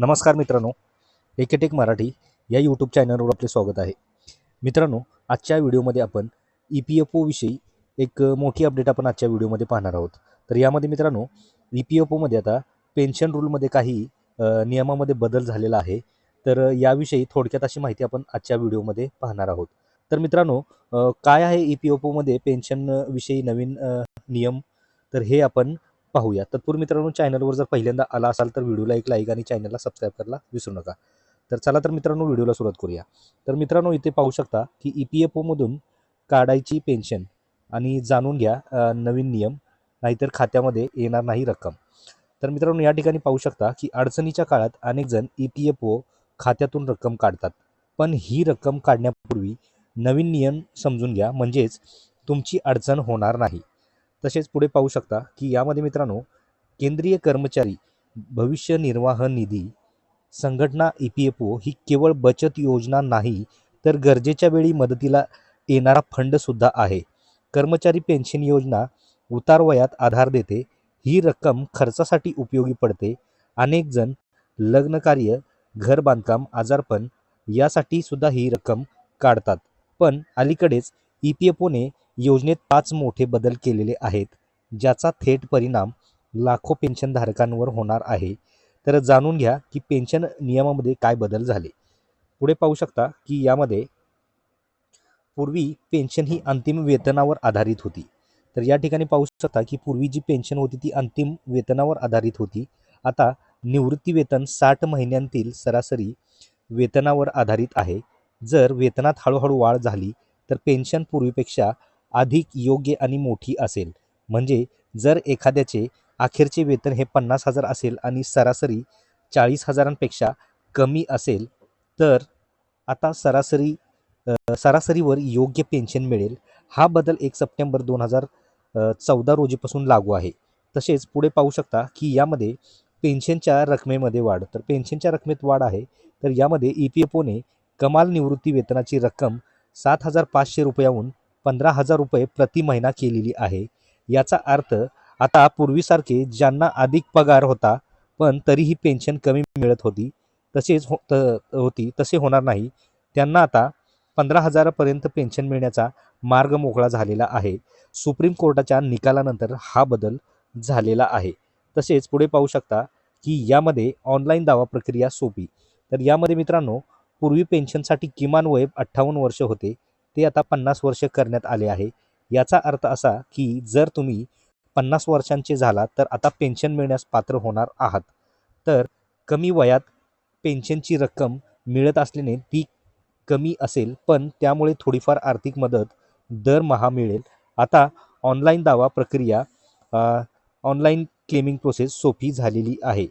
नमस्कार मित्रांनो एकेटेक मराठी या यूट्यूब चॅनलवर आपले स्वागत आहे. मित्रांनो आजच्या व्हिडिओमध्ये आपण ई पी एफ ओविषयी एक मोठी अपडेट आपण आजच्या व्हिडिओमध्ये पाहणार आहोत. तर यामध्ये मित्रांनो ई पी एफ ओमध्ये आता पेन्शन रूलमध्ये काही नियमामध्ये बदल झालेला आहे. तर याविषयी थोडक्यात अशी माहिती आपण आजच्या व्हिडिओमध्ये पाहणार आहोत. तर मित्रांनो काय आहे ई पी एफ ओमध्ये पेन्शनविषयी नवीन नियम? तर हे आपण पाहूया. तत्पूर्वी मित्रांनो चॅनलवर जर पहिल्यांदा आला असाल तर व्हिडिओला एक लाईक आणि चॅनलला सबस्क्राईब करायला विसरू नका. तर चला तर मित्रांनो व्हिडिओला सुरुवात करूया. तर मित्रांनो इथे पाहू शकता की ई पी एफ ओमधून काढायची पेन्शन आणि जाणून घ्या नवीन नियम नाहीतर खात्यामध्ये येणार नाही रक्कम. तर मित्रांनो या ठिकाणी पाहू शकता की अडचणीच्या काळात अनेक जण ई पी एफ ओ खात्यातून रक्कम काढतात. पण ही रक्कम काढण्यापूर्वी नवीन नियम समजून घ्या. म्हणजेच तुमची अडचण होणार नाही. तसेच पुढे पाहू शकता की यामध्ये मित्रांनो केंद्रीय कर्मचारी भविष्य निर्वाह निधी संघटना ई पी एफ ओ ही केवळ बचत योजना नाही तर गरजेच्या वेळी मदतीला येणारा फंडसुद्धा आहे. कर्मचारी पेन्शन योजना उतारवयात आधार देते. ही रक्कम खर्चासाठी उपयोगी पडते. अनेक जण लग्नकार्य घर बांधकाम आजारपण यासाठी सुद्धा ही रक्कम काढतात. पण अलीकडेच ई पी एफ ओने योजनेत पाच मोठे बदल केलेले आहेत ज्याचा थेट परिणाम लाखो पेन्शनधारकांवर होणार आहे. तर जाणून घ्या की पेन्शन नियमामध्ये काय बदल झाले. पुढे पाहू शकता की यामध्ये पूर्वी पेन्शन ही अंतिम वेतनावर आधारित होती. तर या ठिकाणी पाहू शकता की पूर्वी जी पेन्शन होती ती अंतिम वेतनावर आधारित होती. आता निवृत्ती वेतन साठ महिन्यांतील सरासरी वेतनावर आधारित आहे. जर वेतनात हळूहळू वाढ झाली तर पेन्शन पूर्वीपेक्षा अधिक योग्य आणि मोठी असेल. म्हणजे जर एखाद्याचे अखेरचे वेतन हे पन्नास हजार असेल आणि सरासरी चाळीस हजारांपेक्षा कमी असेल तर आता सरासरी सरासरीवर योग्य पेन्शन मिळेल. हा बदल एक सप्टेंबर दोन हजार चौदा रोजीपासून लागू आहे. तसेच पुढे पाहू शकता की यामध्ये पेन्शनच्या रकमेमध्ये वाढ. तर पेन्शनच्या रकमेत वाढ आहे. तर यामध्ये ई पी एफ ओने कमाल निवृत्ती वेतनाची रक्कम सात हजार पाचशे रुपयाहून पंधरा हजार रुपये प्रति महिना केलेली आहे. याचा अर्थ आता पूर्वीसारखे ज्यांना अधिक पगार होता पण तरीही पेन्शन कमी मिळत होती तसेच हो त होती तसे होणार नाही. त्यांना आता पंधरा हजारापर्यंत पेन्शन मिळण्याचा मार्ग मोकळा झालेला आहे. सुप्रीम कोर्टाच्या निकालानंतर हा बदल झालेला आहे. तसेच पुढे पाहू शकता की यामध्ये ऑनलाईन दावा प्रक्रिया सोपी. तर यामध्ये मित्रांनो पूर्वी पेन्शनसाठी किमान वय अठ्ठावन्न वर्ष होते. ते आता पन्नास वर्ष करण्यात आले आहे. याचा अर्थ असा की जर तुम्ही पन्नास वर्षांचे झाला तर आता पेन्शन मिळण्यास पात्र होणार आहात. तर कमी वयात पेन्शनची रक्कम मिळत असल्याने ती कमी असेल पण त्यामुळे थोडीफार आर्थिक मदत दरमहा मिळेल. आता ऑनलाईन दावा प्रक्रिया ऑनलाईन क्लेमिंग प्रोसेस सोपी झालेली आहे.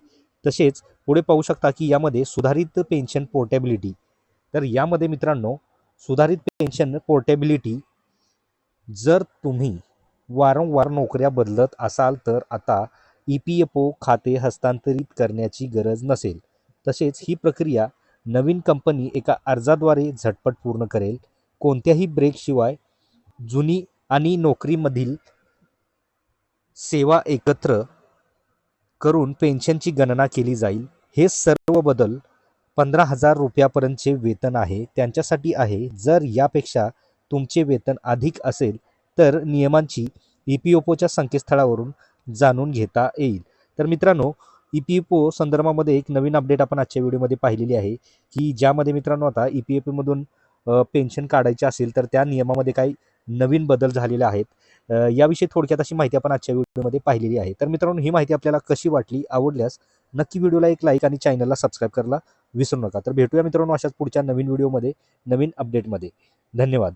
तसेच पुढे पाहू शकता की यामध्ये सुधारित पेन्शन पोर्टेबिलिटी. तर यामध्ये मित्रांनो सुधारित पेन्शन पोर्टेबिलिटी जर तुम्ही वारंवार नोकऱ्या बदलत असाल तर आता ई पी एफ ओ खाते हस्तांतरित करण्याची गरज नसेल. तसेच ही प्रक्रिया नवीन कंपनी एका अर्जाद्वारे झटपट पूर्ण करेल. कोणत्याही ब्रेकशिवाय जुनी आणि नोकरीमधील सेवा एकत्र करून पेन्शनची गणना केली जाईल. हे सर्व बदल पंधरा हजार रुपयापर्यंतचे वेतन आहे. त्यांच्यासाठी आहे. जर यापेक्षा तुमचे वेतन अधिक असेल तर नियमांची ई पी ओपोच्या ओच्या संकेतस्थळावरून जाणून घेता येईल. तर मित्रांनो ई पी एफ ओ संदर्भामध्ये एक नवीन अपडेट आपण आजच्या व्हिडिओमध्ये पाहिलेली आहे की ज्यामध्ये मित्रांनो आता ई पी एफ ओमधून पेन्शन काढायचे असेल तर त्या नियमामध्ये काही नवीन बदल झालेले आहेत. याविषयी थोडक्यात अशी माहिती आपण आजच्या व्हिडिओमध्ये पाहिलेली आहे. तर मित्रांनो ही माहिती आपल्याला कशी वाटली आवडल्यास नक्की व्हिडिओला एक लाईक आणि चॅनलला सबस्क्राईब करायला विसरू नका. तर भेटूया मित्रांनो अशाच पुढच्या नवीन व्हिडिओमध्ये नवीन अपडेटमध्ये धन्यवाद.